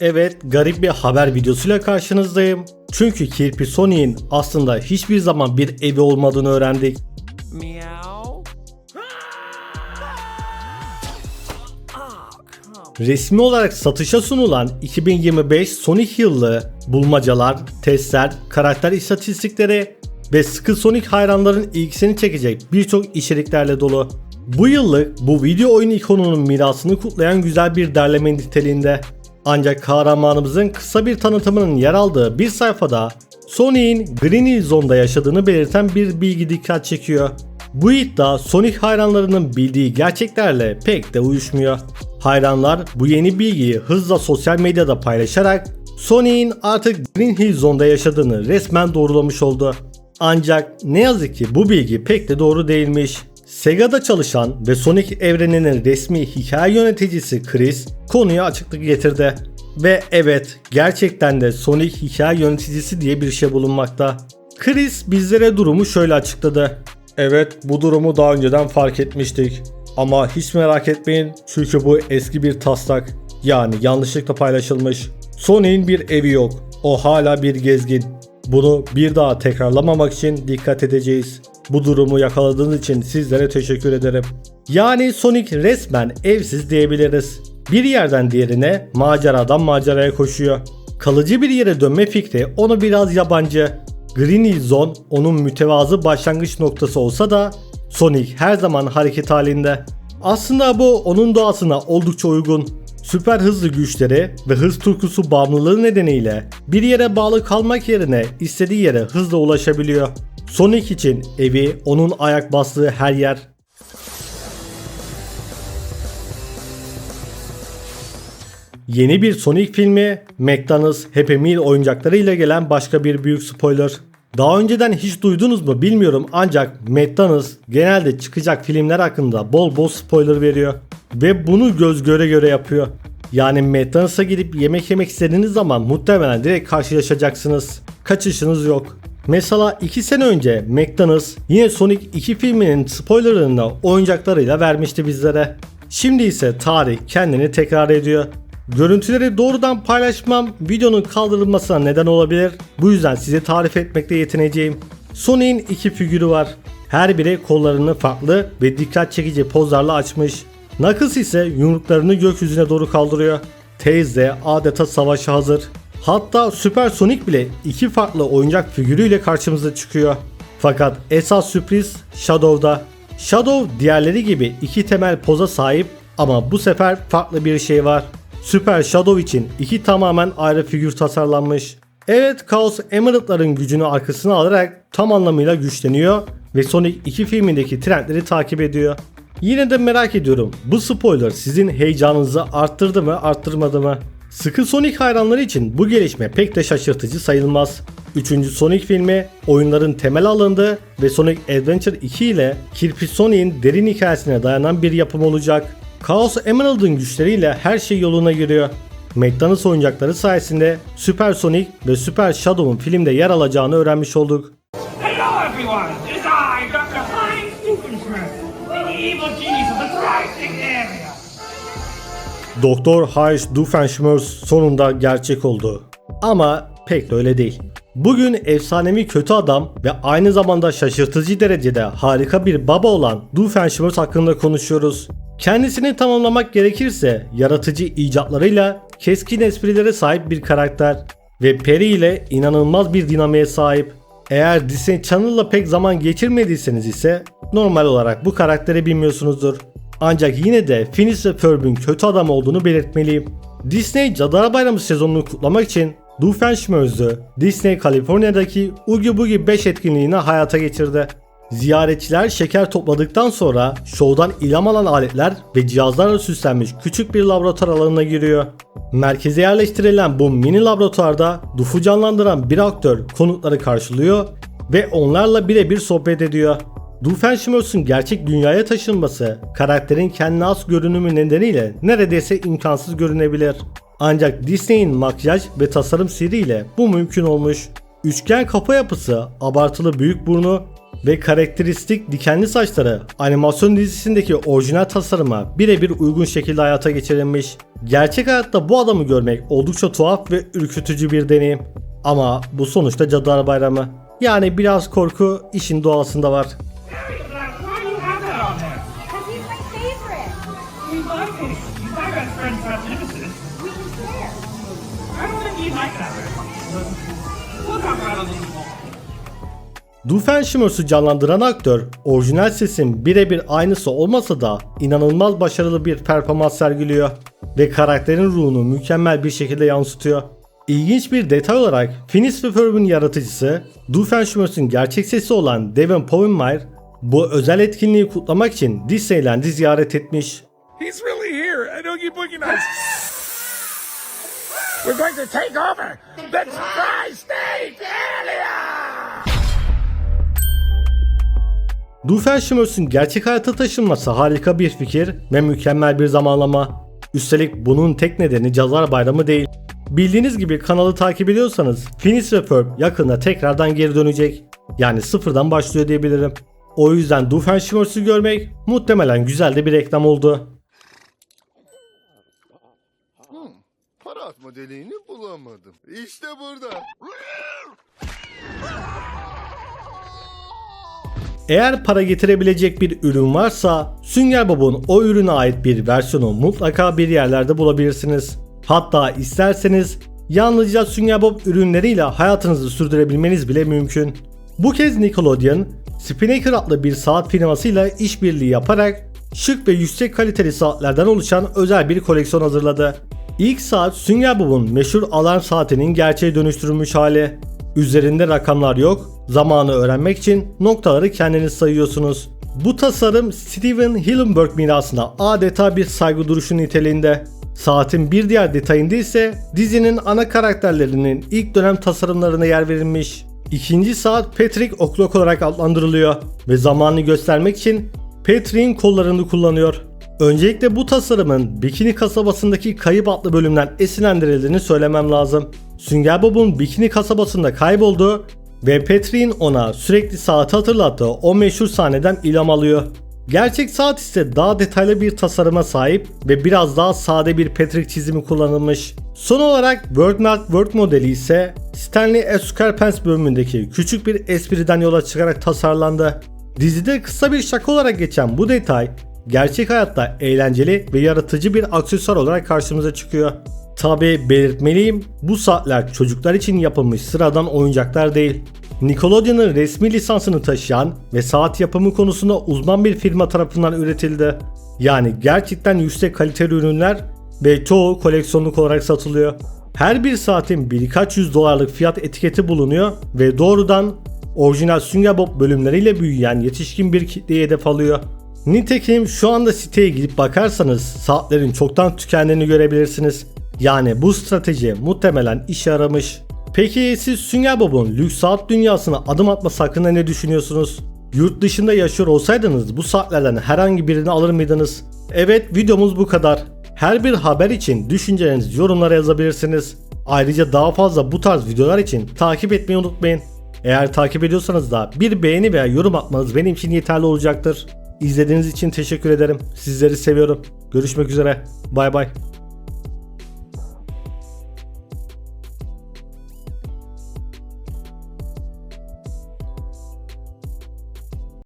Evet, garip bir haber videosuyla karşınızdayım. Çünkü Kirpi Sonic'in aslında hiçbir zaman bir evi olmadığını öğrendik. Resmi olarak satışa sunulan 2025 Sonic yıllı bulmacalar, testler, karakter istatistikleri ve sıkı Sonic hayranların ilgisini çekecek birçok içeriklerle dolu. Bu yıllık bu video oyun ikonunun mirasını kutlayan güzel bir derleme niteliğinde. Ancak kahramanımızın kısa bir tanıtımının yer aldığı bir sayfada Sonic'in Green Hill Zone'da yaşadığını belirten bir bilgi dikkat çekiyor. Bu iddia Sonic hayranlarının bildiği gerçeklerle pek de uyuşmuyor. Hayranlar bu yeni bilgiyi hızla sosyal medyada paylaşarak Sonic'in artık Green Hill Zone'da yaşadığını resmen doğrulamış oldu. Ancak ne yazık ki bu bilgi pek de doğru değilmiş. Sega'da çalışan ve Sonic evreninin resmi hikaye yöneticisi Chris konuya açıklık getirdi. Ve evet gerçekten de Sonic hikaye yöneticisi diye bir şey bulunmakta. Chris bizlere durumu şöyle açıkladı. Evet bu durumu daha önceden fark etmiştik. Ama hiç merak etmeyin çünkü bu eski bir taslak. Yani yanlışlıkla paylaşılmış. Sonic'in bir evi yok. O hala bir gezgin. Bunu bir daha tekrarlamamak için dikkat edeceğiz. Bu durumu yakaladığınız için sizlere teşekkür ederim. Yani Sonic resmen evsiz diyebiliriz. Bir yerden diğerine maceradan maceraya koşuyor. Kalıcı bir yere dönme fikri onu biraz yabancı. Green Hill Zone onun mütevazı başlangıç noktası olsa da Sonic her zaman hareket halinde. Aslında bu onun doğasına oldukça uygun. Süper hızlı güçleri ve hız tutkusu bağımlılığı nedeniyle bir yere bağlı kalmak yerine istediği yere hızla ulaşabiliyor. Sonic için evi onun ayak bastığı her yer. Yeni bir Sonic filmi, McDonald's Happy Meal oyuncaklarıyla gelen başka bir büyük spoiler. Daha önceden hiç duydunuz mu bilmiyorum ancak McDonald's genelde çıkacak filmler hakkında bol bol spoiler veriyor. Ve bunu göz göre göre yapıyor. Yani McDonald's'a gidip yemek yemek istediğiniz zaman muhtemelen direkt karşılaşacaksınız. Kaçışınız yok. Mesela 2 sene önce McDonald's yine Sonic 2 filminin spoilerını oyuncaklarıyla vermişti bizlere. Şimdi ise tarih kendini tekrar ediyor. Görüntüleri doğrudan paylaşmam videonun kaldırılmasına neden olabilir. Bu yüzden size tarif etmekte yetineceğim. Sonic'in iki figürü var. Her biri kollarını farklı ve dikkat çekici pozlarla açmış. Knuckles ise yumruklarını gökyüzüne doğru kaldırıyor. Tails de adeta savaşa hazır. Hatta Super Sonic bile iki farklı oyuncak figürüyle karşımıza çıkıyor. Fakat esas sürpriz Shadow'da. Shadow diğerleri gibi iki temel poza sahip ama bu sefer farklı bir şey var. Super Shadow için iki tamamen ayrı figür tasarlanmış. Evet Chaos Emerald'ların gücünü arkasına alarak tam anlamıyla güçleniyor ve Sonic 2 filmindeki trendleri takip ediyor. Yine de merak ediyorum bu spoiler sizin heyecanınızı arttırdı mı arttırmadı mı? Sıkı Sonic hayranları için bu gelişme pek de şaşırtıcı sayılmaz. Üçüncü Sonic filmi oyunların temel alındığı ve Sonic Adventure 2 ile Kirpi Sonic'in derin hikayesine dayanan bir yapım olacak. Chaos Emerald'ın güçleriyle her şey yoluna giriyor. McDonald's oyuncakları sayesinde Super Sonic ve Super Shadow'un filmde yer alacağını öğrenmiş olduk. Hello, everyone! It is I, Dr. Heinz Doofenshmirtz, the evil genius of the Tristick area. Doktor Heinz Doofenshmirtz sonunda gerçek oldu. Ama pek de öyle değil. Bugün efsanevi kötü adam ve aynı zamanda şaşırtıcı derecede harika bir baba olan Doofenshmirtz hakkında konuşuyoruz. Kendisini tamamlamak gerekirse yaratıcı icatlarıyla keskin esprilere sahip bir karakter ve Perry ile inanılmaz bir dinamiğe sahip. Eğer Disney Channel'la pek zaman geçirmediyseniz ise normal olarak bu karakteri bilmiyorsunuzdur. Ancak yine de Phineas ve Ferb'ün kötü adam olduğunu belirtmeliyim. Disney Cadılar Bayramı sezonunu kutlamak için Doofenshmirtz'ü Disney Kaliforniya'daki Oogie Boogie 5 etkinliğini hayata geçirdi. Ziyaretçiler şeker topladıktan sonra şovdan ilham alan aletler ve cihazlarla süslenmiş küçük bir laboratuvar alanına giriyor. Merkeze yerleştirilen bu mini laboratuvarda Doof'u canlandıran bir aktör konukları karşılıyor ve onlarla birebir sohbet ediyor. Doofenshmirtz'ün gerçek dünyaya taşınması karakterin kendine has görünümü nedeniyle neredeyse imkansız görünebilir. Ancak Disney'in makyaj ve tasarım sihriyle bu mümkün olmuş. Üçgen kafa yapısı, abartılı büyük burnu ve karakteristik dikenli saçları animasyon dizisindeki orijinal tasarıma birebir uygun şekilde hayata geçirilmiş. Gerçek hayatta bu adamı görmek oldukça tuhaf ve ürkütücü bir deneyim. Ama bu sonuçta Cadılar Bayramı. Yani biraz korku işin doğasında var. More. Doofenshmirtz'ı canlandıran aktör, orijinal sesin birebir aynısı olmasa da inanılmaz başarılı bir performans sergiliyor ve karakterin ruhunu mükemmel bir şekilde yansıtıyor. İlginç bir detay olarak Phineas ve Ferb'in yaratıcısı, Doofenshmirtz'ın gerçek sesi olan Devin Povenmire bu özel etkinliği kutlamak için Disneyland'i ziyaret etmiş. He's really here, Oogie Boogie Nights. We're going to take over the tri-state area! Doofenshmirtz'ın gerçek hayata taşınması harika bir fikir ve mükemmel bir zamanlama. Üstelik bunun tek nedeni Cadılar Bayramı değil. Bildiğiniz gibi kanalı takip ediyorsanız Phineas ve Ferb yakında tekrardan geri dönecek. Yani sıfırdan başlıyor diyebilirim. O yüzden Doofenshmirtz'ı görmek muhtemelen güzel de bir reklam oldu. Deliğini bulamadım. İşte burada. Eğer para getirebilecek bir ürün varsa Sünger Bob'un o ürüne ait bir versiyonu mutlaka bir yerlerde bulabilirsiniz. Hatta isterseniz yalnızca Sünger Bob ürünleriyle hayatınızı sürdürebilmeniz bile mümkün. Bu kez Nickelodeon, Spinnaker adlı bir saat firmasıyla işbirliği yaparak şık ve yüksek kaliteli saatlerden oluşan özel bir koleksiyon hazırladı. İlk saat Sünger Bob'un meşhur alarm saatinin gerçeğe dönüştürülmüş hali. Üzerinde rakamlar yok, zamanı öğrenmek için noktaları kendiniz sayıyorsunuz. Bu tasarım Steven Hillenburg mirasına adeta bir saygı duruşu niteliğinde. Saatin bir diğer detayında ise dizinin ana karakterlerinin ilk dönem tasarımlarına yer verilmiş. İkinci saat Patrick O'Clock olarak adlandırılıyor ve zamanını göstermek için Patrick'in kollarını kullanıyor. Öncelikle bu tasarımın Bikini kasabasındaki kayıp adlı bölümden esinlendirildiğini söylemem lazım. Sünger Bob'un Bikini kasabasında kaybolduğu ve Patrick'in ona sürekli saati hatırlattığı o meşhur sahneden ilham alıyor. Gerçek saat ise daha detaylı bir tasarıma sahip ve biraz daha sade bir Patrick çizimi kullanılmış. Son olarak Workmark Work modeli ise Stanley S. Scarpence bölümündeki küçük bir espriden yola çıkarak tasarlandı. Dizide kısa bir şaka olarak geçen bu detay gerçek hayatta eğlenceli ve yaratıcı bir aksesuar olarak karşımıza çıkıyor. Tabi belirtmeliyim bu saatler çocuklar için yapılmış sıradan oyuncaklar değil. Nickelodeon'un resmi lisansını taşıyan ve saat yapımı konusunda uzman bir firma tarafından üretildi. Yani gerçekten yüksek kaliteli ürünler ve çoğu koleksiyonluk olarak satılıyor. Her bir saatin birkaç yüz dolarlık fiyat etiketi bulunuyor ve doğrudan orijinal Sünger Bob bölümleriyle büyüyen yetişkin bir kitleye hedef alıyor. Nitekim şu anda siteye gidip bakarsanız saatlerin çoktan tükendiğini görebilirsiniz. Yani bu strateji muhtemelen işe yaramış. Peki siz Sünger Bob'un lüks saat dünyasına adım atması hakkında ne düşünüyorsunuz? Yurt dışında yaşıyor olsaydınız bu saatlerden herhangi birini alır mıydınız? Evet videomuz bu kadar. Her bir haber için düşüncelerinizi yorumlara yazabilirsiniz. Ayrıca daha fazla bu tarz videolar için takip etmeyi unutmayın. Eğer takip ediyorsanız da bir beğeni veya yorum atmanız benim için yeterli olacaktır. İzlediğiniz için teşekkür ederim. Sizleri seviyorum. Görüşmek üzere. Bay bay.